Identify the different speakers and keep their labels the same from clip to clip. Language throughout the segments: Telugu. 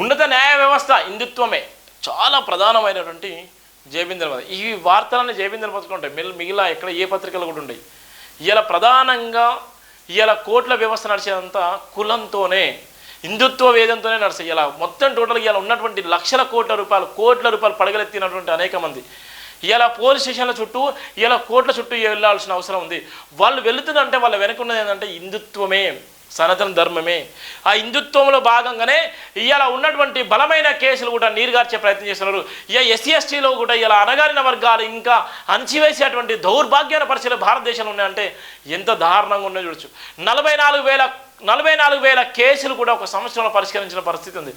Speaker 1: ఉన్నత న్యాయ వ్యవస్థ హిందుత్వమే. చాలా ప్రధానమైనటువంటి జయబిందర్ మత ఈ వార్తలన్నీ జయబిందర్ పత్రిక ఉంటాయి. మిగిలిన ఎక్కడ ఏ పత్రికలు కూడా ఉండయి ఇలా ప్రధానంగా ఇలా కోట్ల వ్యవస్థ నడిచేదంతా కులంతోనే హిందుత్వ వేదంతోనే నడుస్తాయి ఇలా మొత్తం టోటల్ ఇలా ఉన్నటువంటి లక్షల కోట్ల రూపాయలు కోట్ల రూపాయలు పడగలెత్తినటువంటి అనేక మంది ఇలా పోలీస్ స్టేషన్ల చుట్టూ ఇలా కోట్ల చుట్టూ వెళ్ళాల్సిన అవసరం ఉంది. వాళ్ళు వెళుతుందంటే వాళ్ళ వెనుకున్నది ఏంటంటే హిందుత్వమే. సనాతన ధర్మమే. ఆ హిందుత్వంలో భాగంగానే ఇవాళ ఉన్నటువంటి బలమైన కేసులు కూడా నీరుగార్చే ప్రయత్నం చేస్తున్నారు. ఇక ఎస్సీ ఎస్టీలో కూడా ఇలా అణగారిన వర్గాలు ఇంకా అణచివేసేటువంటి దౌర్భాగ్యాల పరిస్థితులు భారతదేశంలో ఉన్నాయంటే ఎంత దారుణంగా ఉన్నాయో చూడొచ్చు. నలభై నాలుగు వేల నలభై నాలుగు వేల కేసులు కూడా ఒక సంవత్సరంలో పరిష్కరించిన పరిస్థితి ఉంది.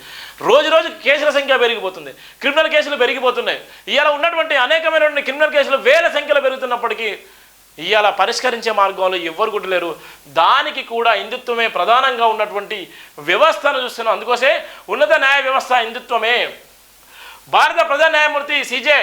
Speaker 1: రోజు రోజు కేసుల సంఖ్య పెరిగిపోతుంది. క్రిమినల్ కేసులు పెరిగిపోతున్నాయి. ఇవాళ ఉన్నటువంటి అనేకమైనటువంటి క్రిమినల్ కేసులు వేల సంఖ్యలో పెరుగుతున్నప్పటికీ ఇవాళ పరిష్కరించే మార్గంలో ఎవ్వరు కూడా లేరు దానికి కూడా హిందుత్వమే ప్రధానంగా ఉన్నటువంటి వ్యవస్థను చూస్తున్నాం. అందుకోసే ఉన్నత న్యాయ వ్యవస్థ హిందుత్వమే. భారత ప్రధాన న్యాయమూర్తి సిజే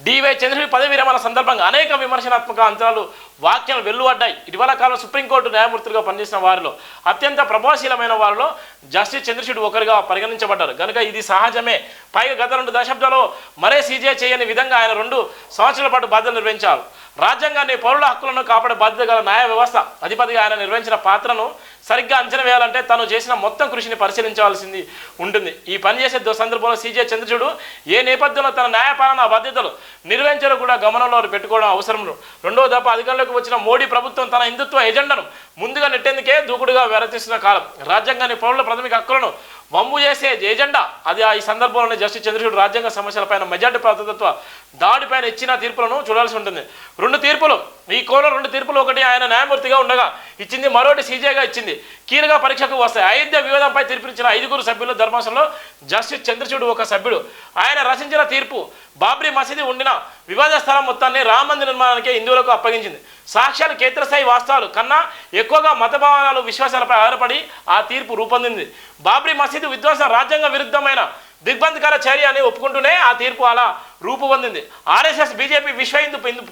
Speaker 1: డివై చంద్రుడి పదవి విరమణ సందర్భంగా అనేక విమర్శనాత్మక అంశాలు వాక్యాలు వెల్లువడ్డాయి. ఇటీవల కాలంలో సుప్రీంకోర్టు న్యాయమూర్తులుగా పనిచేసిన వారిలో అత్యంత ప్రభావశీలమైన వారిలో జస్టిస్ చంద్రచూడ్ ఒకరిగా పరిగణించబడ్డారు. కనుక ఇది సహజమే. పైగా గత రెండు దశాబ్దాల్లో మరే సీజే చేయని విధంగా ఆయన రెండు సంవత్సరాల పాటు బాధ్యతలు నిర్వహించారు. రాజ్యాంగాన్ని పౌరుల హక్కులను కాపాడే బాధ్యత గల న్యాయ వ్యవస్థ అధిపతిగా ఆయన నిర్వహించిన పాత్రను సరిగ్గా అంచనా వేయాలంటే తను చేసిన మొత్తం కృషిని పరిశీలించవలసింది ఉంటుంది. ఈ పని చేసే దో- సందర్భంలో సీజే చంద్రచూడు ఏ నేపథ్యంలో తన న్యాయపాలన బాధ్యతలు నిర్వహించడం కూడా గమనంలో పెట్టుకోవడం అవసరం రెండో దఫ అధికారంలోకి వచ్చిన మోడీ ప్రభుత్వం తన హిందుత్వ ఎజెండాను ముందుగా నెట్టేందుకే దూకుడుగా వ్యవహరిస్తున్న కాలం. రాజ్యాంగాన్ని పౌరుల ప్రాథమిక హక్కులను వమ్ము చేసే ఎజెండా అది ఆ ఈ సందర్భంలోనే జస్టిస్ చంద్రచూడ్ రాజ్యాంగ సమస్యలపైన మెజార్టీ ప్రాతినిధ్యత్వ దాడిపైన ఇచ్చిన తీర్పులను చూడాల్సి ఉంటుంది. రెండు తీర్పులు. ఈ కోలో రెండు తీర్పులు. ఒకటి ఆయన న్యాయమూర్తిగా ఉండగా ఇచ్చింది మరొకటి సీజేగా ఇచ్చింది. కీలక పరీక్షకు వస్తాయి అయోధ్య వివాదంపై తీర్పిచ్చిన ఐదుగురు సభ్యులు ధర్మాసనంలో జస్టిస్ చంద్రచూడ్ ఒక సభ్యుడు. ఆయన రచించిన తీర్పు బాబ్రీ మసీదు ఉండిన వివాద స్థలం మొత్తాన్ని రామమందిర నిర్మాణానికి హిందువులకు అప్పగించింది. సాక్ష్యాలు కేంద్రస్థాయి వాస్తవాలు. కన్నా ఎక్కువగా మతభావనాలు విశ్వాసాలపై ఆధారపడి ఆ తీర్పు రూపొందింది. బాబ్రీ మసీదు విధ్వంసం రాజ్యాంగ విరుద్ధమైన దిగ్బంధకర చర్య అని ఒప్పుకుంటూనే ఆ తీర్పు అలా రూపుపొందింది ఆర్ఎస్ఎస్ బీజేపీ విశ్వ హిందూ హిందూ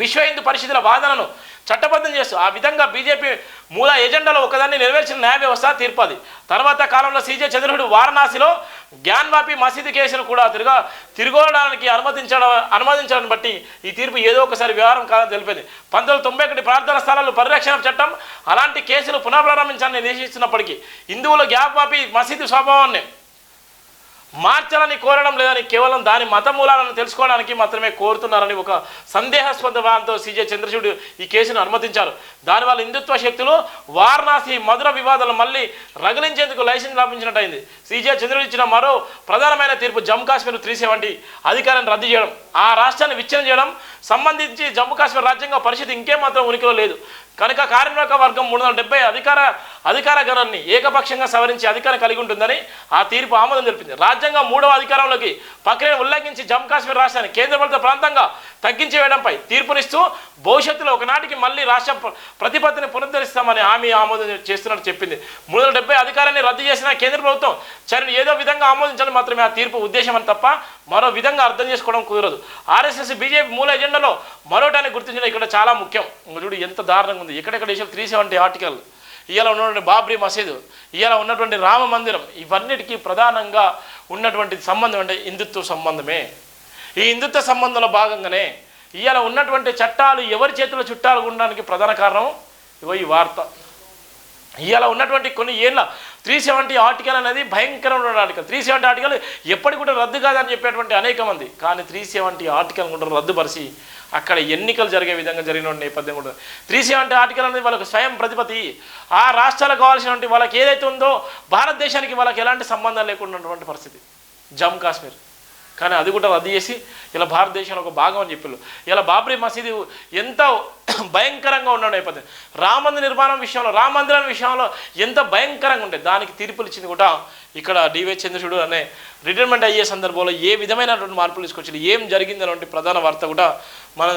Speaker 1: విశ్వ హిందూ పరిషత్తుల వాదనను చట్టబద్ధం చేస్తూ ఆ విధంగా బీజేపీ మూల ఎజెండాలో ఒకదాన్ని నెరవేర్చిన న్యాయ వ్యవస్థ తీర్పు అది. తర్వాత కాలంలో సీజే చంద్రుడు వారణాసిలో జ్ఞాన్వాపి మసీదు కేసును కూడా తిరగా తిరగడానికి అనుమతించడం అనుమతించడం బట్టి ఈ తీర్పు ఏదో ఒకసారి వ్యవహారం కాదని తెలిపింది. పంతొమ్మిది తొంభై ఒకటి ప్రార్థన స్థలాలు పరిరక్షణ చట్టం అలాంటి కేసులు పునఃప్రారంభించాలని నిషేధిస్తున్నప్పటికీ హిందువుల జ్ఞాపవాపి మసీదు స్వభావాన్ని మార్చాలని కోరడం లేదని కేవలం దాని మత మూలాలను తెలుసుకోవడానికి మాత్రమే కోరుతున్నారని ఒక సందేహాస్పద వాదంతో సీజే చంద్రచూడు ఈ కేసును అనుమతించారు. దానివల్ల హిందుత్వ శక్తులు వారణాసి మధుర వివాదాలు మళ్ళీ రగిలించేందుకు లైసెన్స్ లభించినట్టయింది సీజే చంద్రుడు ఇచ్చిన మరో ప్రధానమైన తీర్పు జమ్మూ కాశ్మీర్ త్రీ సెవెంటీ అధికారాన్ని రద్దు చేయడం. ఆ రాష్ట్రాన్ని విచ్ఛిన్నం చేయడం సంబంధించి జమ్మూ కాశ్మీర్ రాజ్యాంగ పరిస్థితి ఇంకేమాత్రం ఉనికిలో లేదు. కనుక కార్మిక వర్గం మూడు వందల డెబ్బై అధికార అధికార గణాన్ని ఏకపక్షంగా సవరించి అధికారం కలిగి ఉంటుందని ఆ తీర్పు ఆమోదం తెలిపింది. రాజ్యాంగం మూడవ అధికారంలోకి ప్రక్రియను ఉల్లంఘించి జమ్మూ కాశ్మీర్ రాష్ట్రాన్ని కేంద్రపాలిత ప్రాంతంగా తగ్గించి వేయడంపై తీర్పునిస్తూ భవిష్యత్తులో ఒకనాటికి మళ్ళీ రాష్ట్ర ప్రతిపత్తిని పునరుద్ధరిస్తామని హామీ ఆమోదం చేస్తున్నట్టు చెప్పింది. మూడు వందల డెబ్బై అధికారాన్ని రద్దు చేసిన కేంద్ర ప్రభుత్వం చర్యను ఏదో విధంగా ఆమోదించాలని మాత్రమే ఆ తీర్పు ఉద్దేశం అని తప్ప మరో విధంగా అర్థం చేసుకోవడం కుదరదు. ఆర్ఎస్ఎస్ బీజేపీ మూల ఎజెండాలో మరోటాన్ని గుర్తించడం ఇక్కడ చాలా ముఖ్యం. చూడు ఎంత దారుణంగా ఉంది. ఎక్కడెక్కడ ఇష్యూ త్రీ సెవెంటీ ఆర్టికల్ ఇవాళ ఉన్నటువంటి బాబ్రీ మసీదు ఇవాళ ఉన్నటువంటి రామ మందిరం ఇవన్నిటికీ ప్రధానంగా ఉన్నటువంటి సంబంధం అంటే హిందుత్వ సంబంధమే. ఈ హిందుత్వ సంబంధంలో భాగంగానే ఇవాళ ఉన్నటువంటి చట్టాలు ఎవరి చేతిలో చుట్టాలు ఉండడానికి ప్రధాన కారణం? ఇవో ఈ వార్త. ఇవాళ ఉన్నటువంటి కొన్ని ఏళ్ళ త్రీ సెవెంటీ ఆర్టికల్ అనేది భయంకరమైన ఆర్టికల్ త్రీ సెవెంటీ ఆర్టికల్ ఎప్పటి కూడా రద్దు కాదని చెప్పేటువంటి అనేక మంది. కానీ త్రీ సెవెంటీ ఆర్టికల్ కూడా రద్దుపరిచి అక్కడ ఎన్నికలు జరిగే విధంగా జరిగిన నేపథ్యం కూడా. త్రీ సెవెంటీ ఆర్టికల్ అనేది వాళ్ళకి స్వయం ప్రతిపతి ఆ రాష్ట్రాలకు కావాల్సినటువంటి వాళ్ళకి ఏదైతే ఉందో భారతదేశానికి వాళ్ళకి ఎలాంటి సంబంధం లేకుండా పరిస్థితి. జమ్మూ కాశ్మీర్. కానీ అది కూడా రద్దు చేసి ఇలా భారతదేశంలో ఒక భాగం అని చెప్పారు ఇలా బాబ్రీ మసీదు ఎంత భయంకరంగా ఉన్న నేపథ్యం రామ నిర్మాణం విషయంలో రామ మందిరం విషయంలో ఎంత భయంకరంగా ఉంటాయి దానికి తీర్పులు ఇచ్చింది కూడా ఇక్కడ డివై చంద్రచూడు అనే రిటైర్మెంట్ అయ్యే సందర్భంలో ఏ విధమైనటువంటి మార్పులు తీసుకొచ్చి ఏం జరిగింది అనేటువంటి ప్రధాన వార్త కూడా మన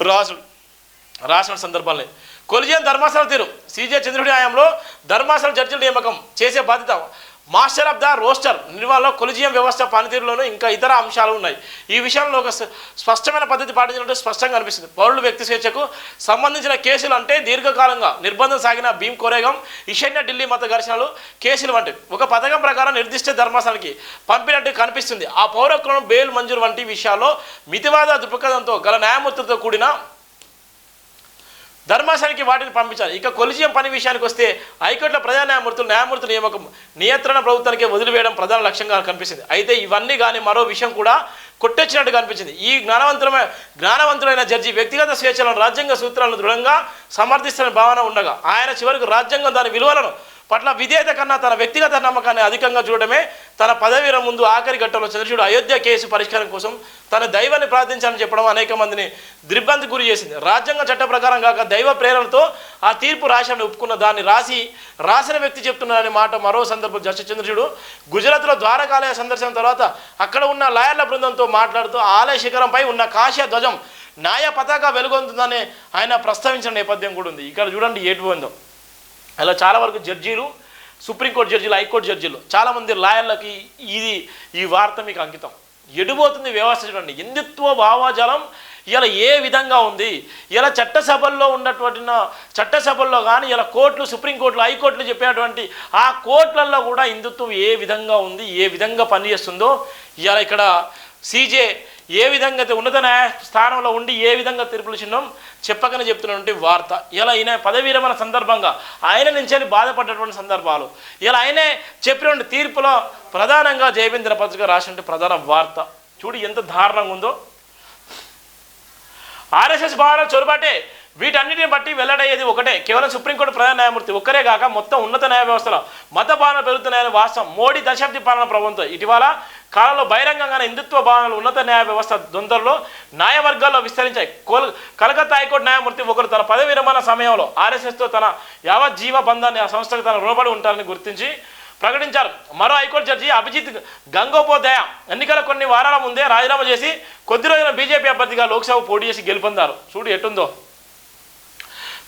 Speaker 1: రాసు రాసిన సందర్భాలే. కొలిజియన్ ధర్మాసనం తీరు. సీజే చంద్రుడి హయాంలో ధర్మాసనం జడ్జిల నియామకం చేసే బాధ్యత మాస్టర్ ఆఫ్ ద రోస్టర్ నిర్వహణలో కొలిజియం వ్యవస్థ పనితీరులోనూ ఇంకా ఇతర అంశాలు ఉన్నాయి. ఈ విషయంలో ఒక స్పష్టమైన పద్ధతి పాటించినట్టు స్పష్టంగా అనిపిస్తుంది. పౌరులు వ్యక్తి స్వేచ్ఛకు సంబంధించిన కేసులు అంటే దీర్ఘకాలంగా నిర్బంధం సాగిన భీమ్ కోరేగం ఈశాన్య ఢిల్లీ మత ఘర్షణలు కేసులు వంటివి. ఒక పథకం ప్రకారం నిర్దిష్ట ధర్మాసనానికి పంపినట్టు కనిపిస్తుంది. ఆ పౌరకులను బెయిల్ మంజూరు వంటి విషయాల్లో మితివాద దృక్పథంతో గల న్యాయమూర్తులతో కూడిన ధర్మాసనానికి వాటిని పంపించాలి. ఇక కొలిజియం పని విషయానికి వస్తే హైకోర్టులో ప్రధాన న్యాయమూర్తులు న్యాయమూర్తుల నియామకం నియంత్రణ ప్రభుత్వానికి వదిలివేయడం ప్రధాన లక్ష్యంగా కనిపిస్తుంది. అయితే ఇవన్నీ కానీ మరో విషయం కూడా కొట్టొచ్చినట్టు కనిపించింది. ఈ జ్ఞానవంతులమైన జ్ఞానవంతులైన జడ్జి వ్యక్తిగత స్వేచ్ఛలను రాజ్యాంగ సూత్రాలను దృఢంగా సమర్థిస్తున్న భావన ఉండగా ఆయన చివరికి రాజ్యాంగం దాని విలువలను పట్ల విధేయత కన్నా తన వ్యక్తిగత నమ్మకాన్ని అధికంగా చూడడమే తన పదవీర ముందు ఆఖరి ఘట్టంలో చంద్రశివుడు అయోధ్య కేసు పరిష్కారం కోసం తన దైవాన్ని ప్రార్థించాలని చెప్పడం అనేక మందిని దిగ్భ్రాంతికి గురి చేసింది. రాజ్యాంగ చట్ట ప్రకారం కాక దైవ ప్రేరణతో ఆ తీర్పు రాశాన్ని ఒప్పుకున్న దాన్ని రాసి రాసిన వ్యక్తి చెప్తున్నారనే మాట మరో సందర్భం జస్టిస్ చంద్రచూడు గుజరాత్లో ద్వారకాలయ సందర్శన తర్వాత అక్కడ ఉన్న లాయర్ల బృందంతో మాట్లాడుతూ ఆలయ శిఖరంపై ఉన్న కాశ్య ధ్వజం న్యాయ పతాక వెలుగొందుతుందని ఆయన ప్రస్తావించిన నేపథ్యం కూడా ఉంది. ఇక్కడ చూడండి ఏటు ఉందో అలా చాలా వరకు జడ్జీలు సుప్రీంకోర్టు జడ్జీలు హైకోర్టు జడ్జీలు చాలామంది లాయర్లకి ఇది ఈ వార్త మీకు అంకితం. ఎడిపోతుంది వ్యవస్థ చూడండి. హిందుత్వ భావాజాలం ఇలా ఏ విధంగా ఉంది? ఇలా చట్టసభల్లో ఉన్నటువంటి చట్టసభల్లో కానీ ఇలా కోర్టులు సుప్రీంకోర్టులు హైకోర్టులు చెప్పేటువంటి ఆ కోర్టులలో కూడా హిందుత్వం ఏ విధంగా ఉంది ఏ విధంగా పనిచేస్తుందో ఇలా ఇక్కడ సీజే ఏ విధంగా అయితే ఉన్నత న్యాయ స్థానంలో ఉండి ఏ విధంగా తీర్పులు చిన్నం చెప్పకనే చెప్తున్నటువంటి వార్త. ఇలా ఈయన పదవీరమైన సందర్భంగా ఆయన నుంచి బాధపడ్డటువంటి సందర్భాలు. ఇలా ఆయనే చెప్పినటువంటి తీర్పులో ప్రధానంగా జయవేంద్ర పత్రిక రాసినటువంటి ప్రధాన వార్త. చూడు ఎంత దారుణంగా ఉందో. ఆర్ఎస్ఎస్ భావన చొరబాటే వీటన్నిటిని బట్టి వెల్లడయ్యేది ఒకటే. కేవలం సుప్రీంకోర్టు ప్రధాన న్యాయమూర్తి ఒక్కరే కాక మొత్తం ఉన్నత న్యాయ వ్యవస్థలో మత పాలన పెరుగుతున్నాయని వాస్తవం. మోడీ దశాబ్ది పాలన ప్రభుత్వం ఇటీవల కాలంలో బహిరంగంగానే హిందుత్వ భావనలు ఉన్నత న్యాయ వ్యవస్థ దొందరలో న్యాయ వర్గాల్లో విస్తరించాయి. కోల్ కలకత్తా హైకోర్టు న్యాయమూర్తి ఒకరు తన పదవి విరమణ సమయంలో ఆర్ఎస్ఎస్తో తన యావత్ జీవ బంధాన్ని ఆ సంస్థకు తన రుణపడి ఉంటారని గుర్తించి ప్రకటించారు. మరో హైకోర్టు జడ్జి అభిజిత్ గంగోపాధ్యాయ ఎన్నికల కొన్ని వారాల ముందే రాజీనామా చేసి కొద్ది రోజుల బీజేపీ అభ్యర్థిగా లోక్సభ పోటీ చేసి గెలుపొందారు. చూడు ఎటుందో.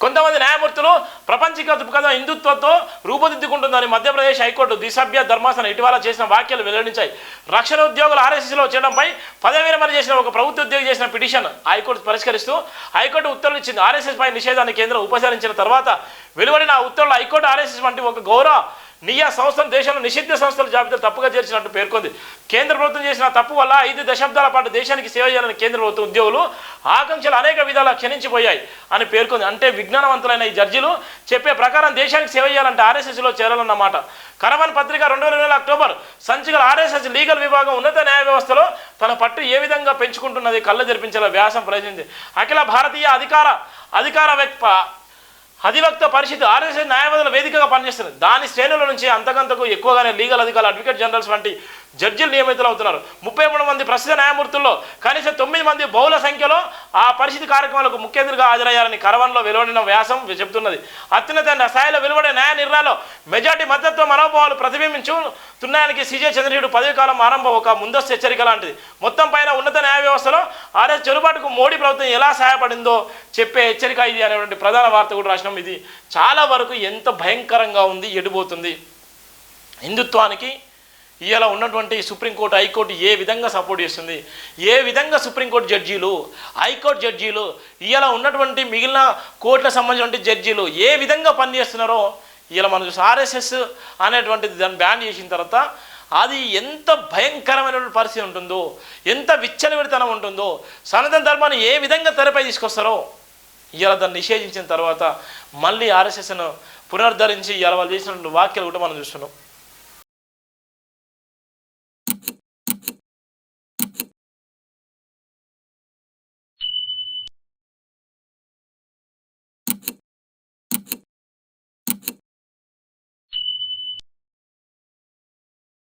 Speaker 1: కొంతమంది న్యాయమూర్తులు ప్రపంచిక దృక్పథం హిందుత్వంతో రూపుదిద్దుకుంటుందని మధ్యప్రదేశ్ హైకోర్టు దిసభ్య ధర్మాసనం ఇటీవల చేసిన వ్యాఖ్యలు వెల్లడించాయి. రక్షణ ఉద్యోగులు ఆర్ఎస్ఎస్లో చేయడంపై పదవి విరమణ చేసిన ఒక ప్రభుత్వ ఉద్యోగి చేసిన పిటిషన్ హైకోర్టు పరిష్కరిస్తూ హైకోర్టు ఉత్తర్వులు ఇచ్చింది ఆర్ఎస్ఎస్ పై నిషేధాన్ని కేంద్రం ఉపసరించిన తర్వాత వెలువడిన ఉత్తర్వులు హైకోర్టు ఆర్ఎస్ఎస్ వంటి ఒక గౌరవ నియా సంస్థలు దేశంలో నిషిద్ధ సంస్థల జాబితా తప్పుగా చేర్చినట్టు పేర్కొంది. కేంద్ర ప్రభుత్వం చేసిన తప్పు వల్ల ఐదు దశాబ్దాల పాటు దేశానికి సేవ చేయాలని కేంద్ర ప్రభుత్వ ఉద్యోగులు ఆకాంక్షలు అనేక విధాలా క్షీణించిపోయాయి అని పేర్కొంది. అంటే విజ్ఞానవంతులైన ఈ జడ్జిలు చెప్పే ప్రకారం దేశానికి సేవ చేయాలంటే ఆర్ఎస్ఎస్లో చేరాలన్నమాట. కరవన్ పత్రిక రెండు వేల ఇరవై అక్టోబర్ సంచికల ఆర్ఎస్ఎస్ లీగల్ విభాగం ఉన్నత న్యాయ వ్యవస్థలో తన పట్టు ఏ విధంగా పెంచుకుంటున్నది కళ్ళ జరిపించేలా వ్యాసం ప్రయత్నించింది అఖిల భారతీయ అధికార అధికార వ్యక్త అధివక్త పరిషత్ ఆర్ఎస్ఎస్ న్యాయవాదుల వేదికగా పనిచేస్తున్నారు దాని శ్రేణుల నుంచి అంతకంతకు ఎక్కువగానే లీగల్ అధికారులు అడ్వకేట్ జనరల్స్ వంటి జడ్జిలు నియమితులు అవుతున్నారు ముప్పై మూడు మంది ప్రసిద్ధ న్యాయమూర్తుల్లో కనీసం తొమ్మిది మంది బహుళ సంఖ్యలో ఆ పరిస్థితి కార్యక్రమాలకు ముఖ్యంగా హాజరయ్యారని కరవన్లో వెలువడిన వ్యాసం చెబుతున్నది అత్యున్నత స్థాయిలో వెలువడే న్యాయ నిర్ణయాల్లో మెజార్టీ మద్దతు మనోభావాలు ప్రతిబింబించుతున్నాయనికి సీజే చంద్రయుడు పదవి కాలం ఆరంభం ఒక ముందస్తు హెచ్చరిక లాంటిది. మొత్తం పైన ఉన్నత న్యాయ వ్యవస్థలో ఆర్ఎస్ చెరుబాటుకు మోడీ ప్రభుత్వం ఎలా సహాయపడిందో చెప్పే హెచ్చరిక ఇది అనేటువంటి ప్రధాన వార్త కూడా రాసినాం. ఇది చాలా వరకు ఎంత భయంకరంగా ఉంది ఎడిపోతుంది. హిందుత్వానికి ఇవాళ ఉన్నటువంటి సుప్రీంకోర్టు హైకోర్టు ఏ విధంగా సపోర్ట్ చేస్తుంది? ఏ విధంగా సుప్రీంకోర్టు జడ్జీలు హైకోర్టు జడ్జీలు ఇవాళ ఉన్నటువంటి మిగిలిన కోర్టులకు సంబంధించినటువంటి జడ్జీలు ఏ విధంగా పనిచేస్తున్నారో ఇలా మనం చూసి ఆర్ఎస్ఎస్ అనేటువంటిది దాన్ని బ్యాన్ చేసిన తర్వాత అది ఎంత భయంకరమైనటువంటి పరిస్థితి ఉంటుందో ఎంత విచ్చలవిడితనం ఉంటుందో సనాతన ధర్మాన్ని ఏ విధంగా తెరపై తీసుకొస్తారో ఇలా దాన్ని నిషేధించిన తర్వాత మళ్ళీ ఆర్ఎస్ఎస్ను పునరుద్ధరించి ఇలా వాళ్ళు చేసినటువంటి వాక్యాలు కూడా మనం చూస్తున్నాం.